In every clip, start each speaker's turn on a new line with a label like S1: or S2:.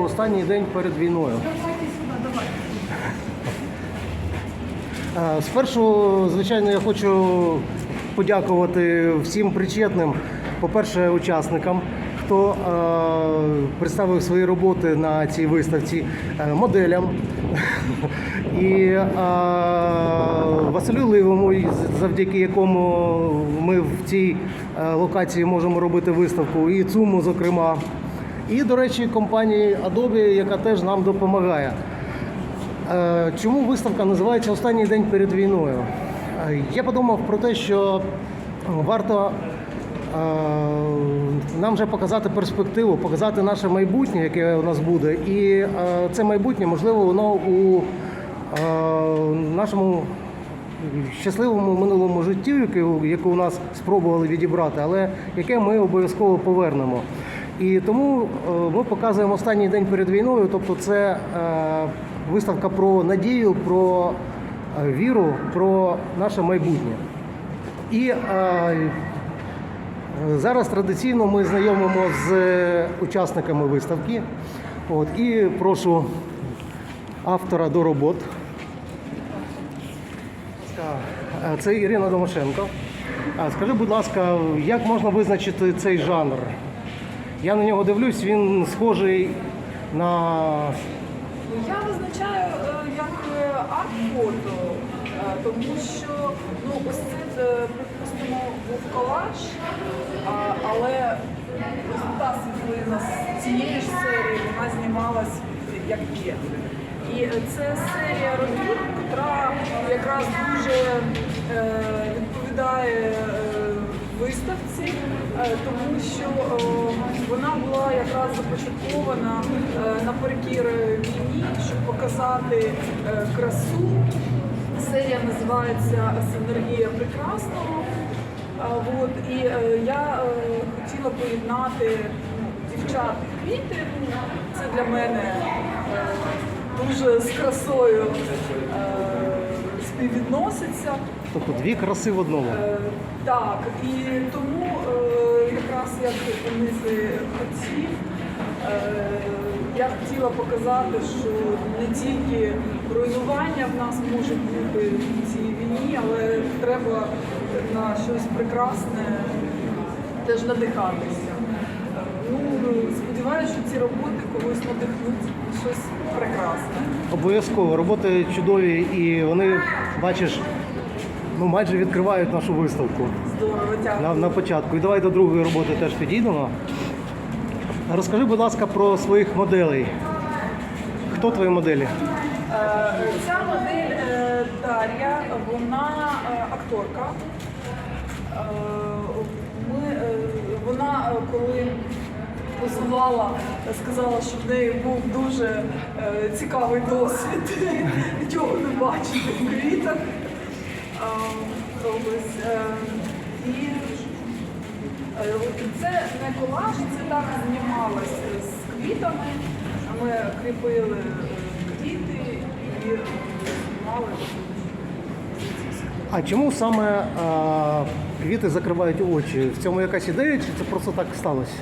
S1: виставку Останній день перед війною. Е, Спершу, звичайно, я хочу подякувати всім причетним, по-перше, учасникам, хто е, представив свої роботи на цій виставці, е, моделям і Василю Ливому, завдяки якому ми в цій локації можемо робити виставку, і ЦУМу, зокрема. І, до речі, компанії Adobe, яка теж нам допомагає. Е, Чому виставка називається Останній день перед війною? Е, Я подумав про те, що варто е, нам вже показати перспективу, показати наше майбутнє, яке у нас буде. І це майбутнє, можливо, воно у нашому щасливому минулому житті, яке у нас спробували відібрати, але яке ми обов'язково повернемо. І тому е, ми показуємо останній день перед війною. Тобто, це е, виставка про надію, про е, віру, про наше майбутнє. І зараз традиційно ми знайомимо з учасниками виставки. От, і прошу автора до робот. Це Ірина Домашенко. Скажи, будь ласка, як можна визначити цей жанр? Я на нього дивлюсь, він схожий на
S2: Я визначаю е, як е, арт-фото, е, тому що ну, ось це, припустимо, був колаж, але та світлина з цієї ж серії вона знімалась як є. І це серія робіт, яка якраз дуже е, відповідає е, виставці, е, тому що е, вона була якраз започаткована е, наперекір війні, щоб показати красу. Серія називається Синергія прекрасного. От, і я хотіла поєднати ну, дівчат і квіти. Це для мене дуже з красою співвідноситься.
S1: Тобто дві краси в одному.
S2: Е, Так, і тому е, якраз як Дениси хотів, е, я хотіла показати, що не тільки руйнування в нас може бути в цій війні, але треба на щось прекрасне теж надихатися. Ну, сподіваюся, що ці роботи когось надихнуть щось прекрасне.
S1: Обов'язково роботи чудові і вони, бачиш, ну майже відкривають нашу виставку
S2: Здорово, дякую.
S1: на, на початку. І давай до другої роботи теж підійдемо. Розкажи, будь ласка, про своїх моделей. Хто твої моделі?
S2: Е, Ця модель е, Дар'я, вона е, акторка. Ми, вона, коли позувала, сказала, що в неї був дуже цікавий досвід, нічого не бачити в квітах. Е, е, І Е, Це не колаж, це так знімалось з квітами. Ми кріпили е, квіти і е, знімали.
S1: А чому саме а, квіти закривають очі? В цьому якась ідея, чи це просто так сталося?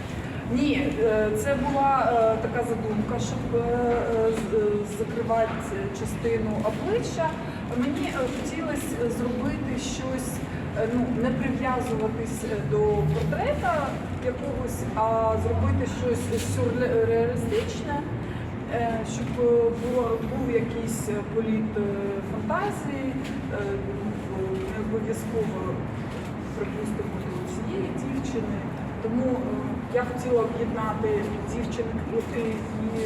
S2: Ні, е, це була е, така задумка, щоб е, е, е, закривати частину обличчя. Мені е, хотілося зробити щось, е, ну не прив'язуватись е, до портрета якогось, а зробити щось сюрреалістичне, е, щоб е, було, був якийсь політ е, фантазії, е, ну, не обов'язково припустимо до цієї дівчини. Тому е, я хотіла об'єднати дівчини квіти і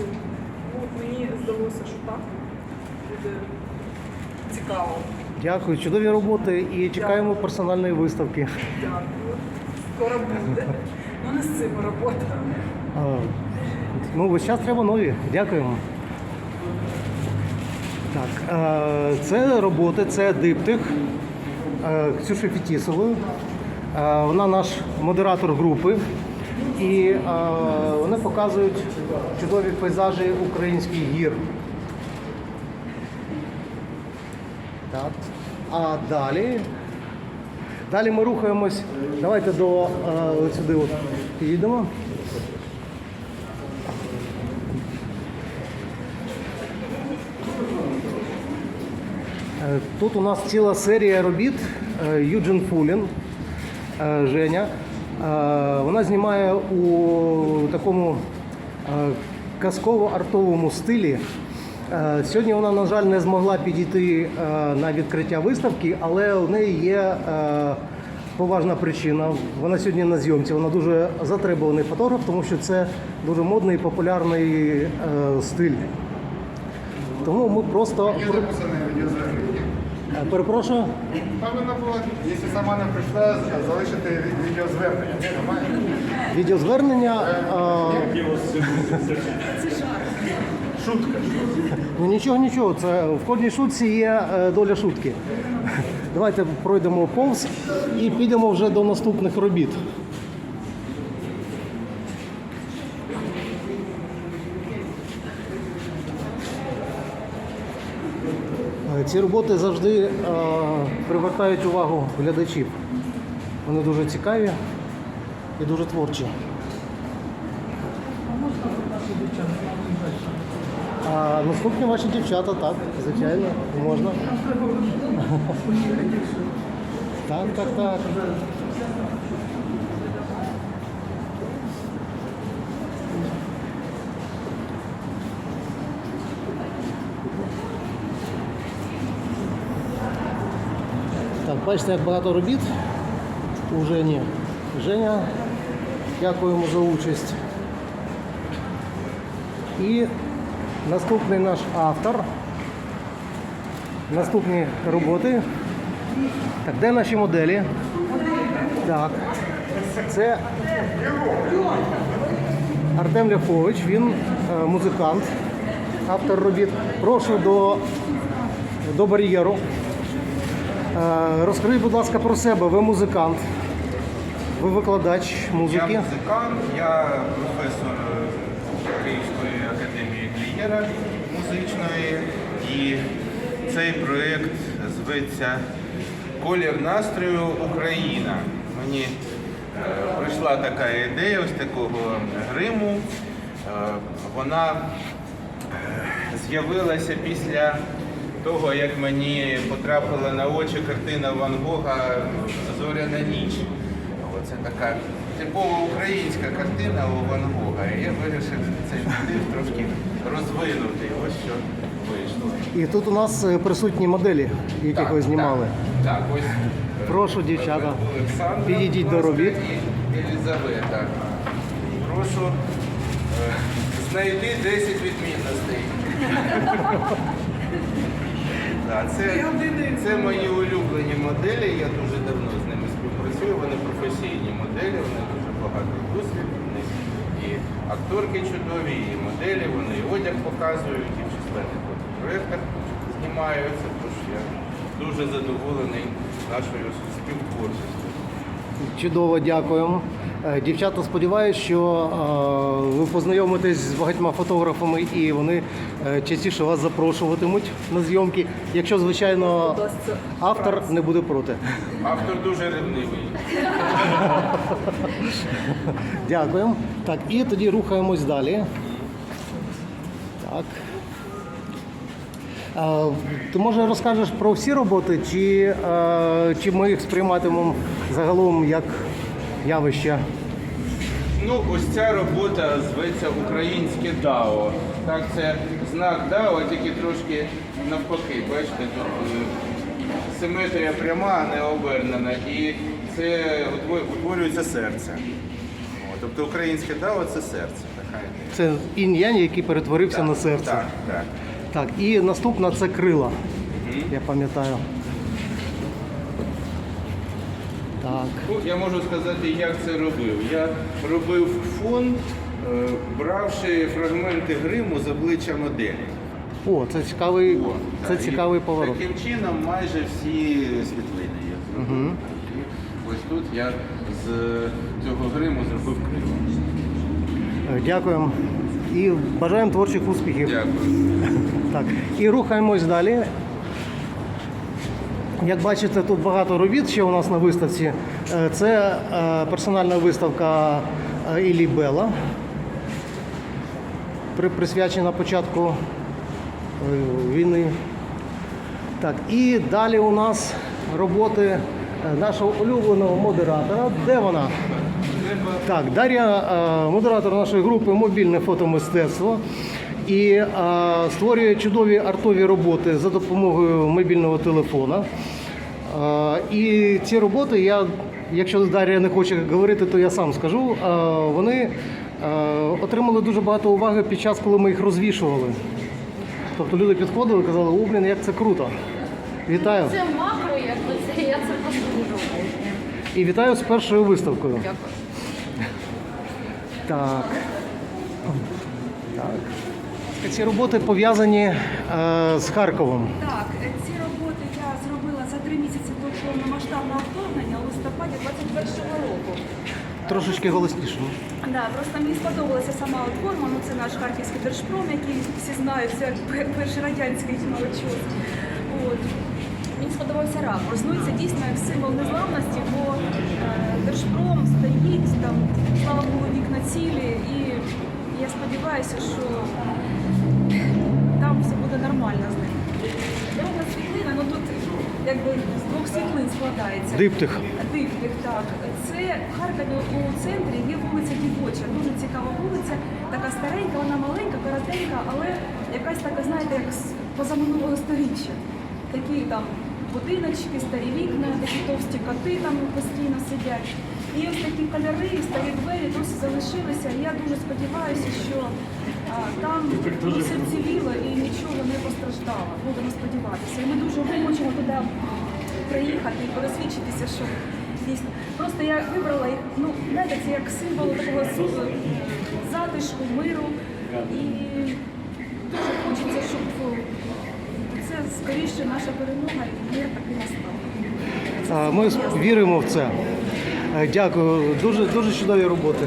S2: ну, мені здалося, що так буде цікаво.
S1: Дякую, чудові роботи і чекаємо персональної виставки.
S2: Дякую. Скоро буде. Ну не з цими роботами.
S1: А, Ну, весь час треба нові. Дякуємо. Так, е, це роботи, це диптих е, Ксюші Фетісової. Е, Вона наш модератор групи. І е, вони показують чудові пейзажі українських гір. А далі Далі ми рухаємось. Давайте до от сюди от їдемо. Е, тут у нас ціла серія робіт е, Юджин Фулін Женя. Вона знімає у такому казково-артовому стилі. Е, Сьогодні вона, на жаль, не змогла підійти е, на відкриття виставки, але у неї є е, поважна причина. Вона сьогодні на зйомці. Вона дуже затребуваний фотограф, тому що це дуже модний і популярний стиль. Тому ми просто перепрошую.
S3: Повинна була, якщо сама не прийшла, залишити ві- відеозвернення.
S1: Відеозвернення. Е,
S3: Шутка.
S1: Ну нічого, нічого. Це в кожній шутці є е, доля шутки. Давайте пройдемо повз і підемо вже до наступних робіт. Е, Ці роботи завжди е, привертають увагу глядачів. Вони дуже цікаві і дуже творчі. А наступні ваші дівчата, так, звичайно, можна. Так, так, так. Так, бачите, як багато робіт у Жені. Женя, дякуємо за участь. І Наступний наш автор. Наступні роботи. Так, де наші моделі? Так. Це Артем Ляхович, він е, музикант, автор робіт. Прошу до, до бар'єру. Е, Розкажіть, будь ласка, про себе. Ви музикант, ви викладач
S4: Я
S1: музики.
S4: музикант, я професор Київської академії Глієра музичної. І цей проєкт зветься Колір настрою Україна. Мені е, прийшла така ідея ось такого гриму. Е, Вона е, з'явилася після того, як мені потрапила на очі картина Ван Гога Зоряна ніч. Це така типова українська картина у Ван Гога. І я вирішив цей мотив трошки розвинути. Ось що вийшло.
S1: І тут у нас е, присутні моделі, яких ви знімали.
S4: Так, так ось. е,
S1: Прошу, дівчата,
S4: Олександра,
S1: підійдіть до робіт.
S4: І Елізавета. Прошу е, знайти 10 відмінностей. Так, це, це мої улюблені моделі. Я дуже давно з. Вони професійні моделі, вони дуже багато досвіду, них і акторки чудові, і моделі, вони і одяг показують, і в численних проєктах знімаються. Тож я дуже задоволений нашою співтворчістю.
S1: Чудово, дякуємо. Е, Дівчата, сподіваюся, що е, ви познайомитесь з багатьма фотографами і вони е, частіше вас запрошуватимуть на зйомки, якщо, звичайно, автор не буде проти.
S4: Автор дуже ревнивий.
S1: Дякуємо. Так, і тоді рухаємось далі. Так. Ти може розкажеш про всі роботи, чи, чи ми їх сприйматимемо загалом як явище?
S4: Ну, ось ця робота зветься Українське ДАО. Так, це знак ДАО, тільки трошки навпаки. Бачите, тут е, симетрія пряма, а не обернена. І це утворюється серце. О, Тобто українське ДАО це серце. Така.
S1: Це інь-янь, який перетворився на серце.
S4: Так, так.
S1: Так, і наступна це крила. Я пам'ятаю. Так.
S4: Ну, я можу сказати, як це робив. Я робив фон, е, бравши фрагменти гриму з обличчя моделі.
S1: О, це цікавий,
S4: О,
S1: це
S4: так,
S1: цікавий
S4: і
S1: поворот.
S4: Таким чином майже всі світлини я зробив. І Ось тут я з цього гриму зробив крило.
S1: Е, Дякуємо. І бажаємо творчих успіхів.
S4: Дякую.
S1: Так, і рухаємось далі. Як бачите, тут багато робіт ще у нас на виставці. Е, Це е, персональна виставка е, Іллі Белла, при- присвячена початку війни. Так, і далі у нас роботи нашого улюбленого модератора. Де вона? Так, Дар'я, модератор нашої групи Мобільне фотомистецтво і е, створює чудові артові роботи за допомогою мобільного телефона. Е, І ці роботи, я, якщо Дар'я не хоче говорити, то я сам скажу. е, Вони е, отримали дуже багато уваги під час, коли ми їх розвішували. Тобто люди підходили і казали, о, блін, як це круто. Вітаю.
S5: Це макро, якби це я це просто дуже.
S1: І вітаю з першою виставкою.
S5: Дякую.
S1: Так. Ці роботи пов'язані е, з Харковом.
S6: Так, е, ці роботи я зробила за три місяці до повномасштабного вторгнення у листопаді 21-го року.
S1: Трошечки голосніше.
S6: Да, просто мені сподобалася сама форма, ну це наш харківський держпром, який всі знають, це перший радянський молочок. От. Мені сподобався ракурс. Ну і це дійсно як символ незламності, бо е, держпром стоїть, там, слава Богу, вікна цілі, і я сподіваюся, що нормально з ним. Друга світлина, ну тут якби з двох світлин складається.
S1: Диптих.
S6: Диптих, так. Це в Харкові у центрі є вулиця Дівоча. Дуже цікава вулиця, така старенька, вона маленька, коротенька, але якась така, знаєте, як з позаминулого сторіччя. Такі там будиночки, старі вікна, такі товсті коти там постійно сидять. І ось такі кольори, старі двері досі залишилися. І я дуже сподіваюся, що там все вціліло і нічого не постраждало. Будемо сподіватися. І ми дуже хочемо туди приїхати і пересвідчитися, що дійсно. Просто я вибрала їх, ну, знаєте, це як символ такого затишку, миру. І дуже хочеться, щоб це скоріше наша перемога і мир таки настав.
S1: Ми віримо в це. Е, Дякую. Дуже, дуже чудові роботи.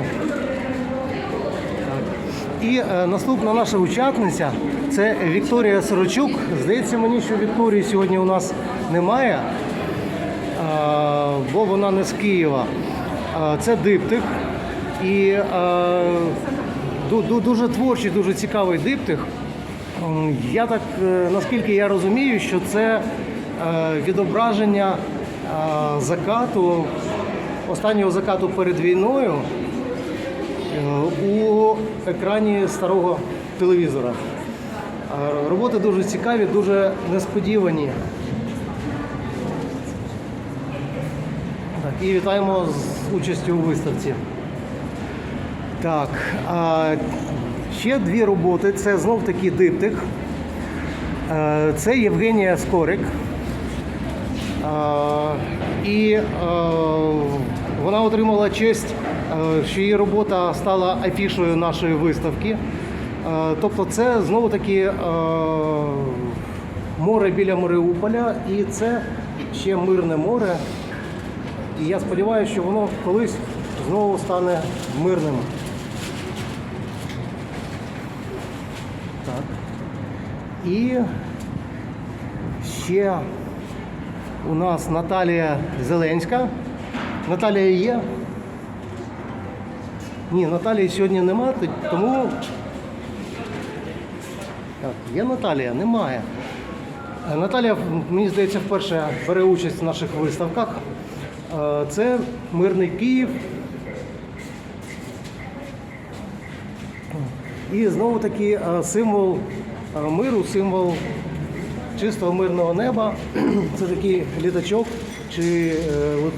S1: І е, наступна наша учасниця це Вікторія Сорочук. Здається мені, що Вікторії сьогодні у нас немає, е, бо вона не з Києва. Е, Це диптих. І ду- ду- дуже творчий, дуже цікавий диптих. Я так, наскільки я розумію, що це відображення закату, останнього закату перед війною у екрані старого телевізора. Е, Роботи дуже цікаві, дуже несподівані. Так, і вітаємо з участю у виставці. Так, а ще дві роботи. Це знов таки диптих. Е, Це Євгенія Скорик. Е, І е, вона отримала честь, е, що її робота стала афішою нашої виставки. Е, Тобто це знову таки е, море біля Маріуполя, і це ще мирне море. І я сподіваюся, що воно колись знову стане мирним. Так. І ще у нас Наталія Зеленська. Наталія є? Ні, Наталії сьогодні нема, тому. Так, є Наталія? Немає. Е, Наталія, мені здається, вперше бере участь в наших виставках. Е, Це Мирний Київ. І знову таки е, символ миру, символ чистого мирного неба. Це такий літачок чи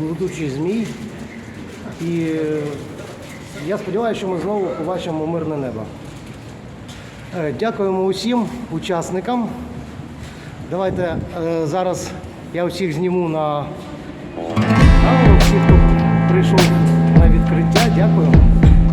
S1: летучий змій. І я сподіваюся, що ми знову побачимо мирне небо. Е, Дякуємо усім учасникам. Давайте е, зараз я усіх зніму на всіх, хто прийшов на відкриття. Дякую.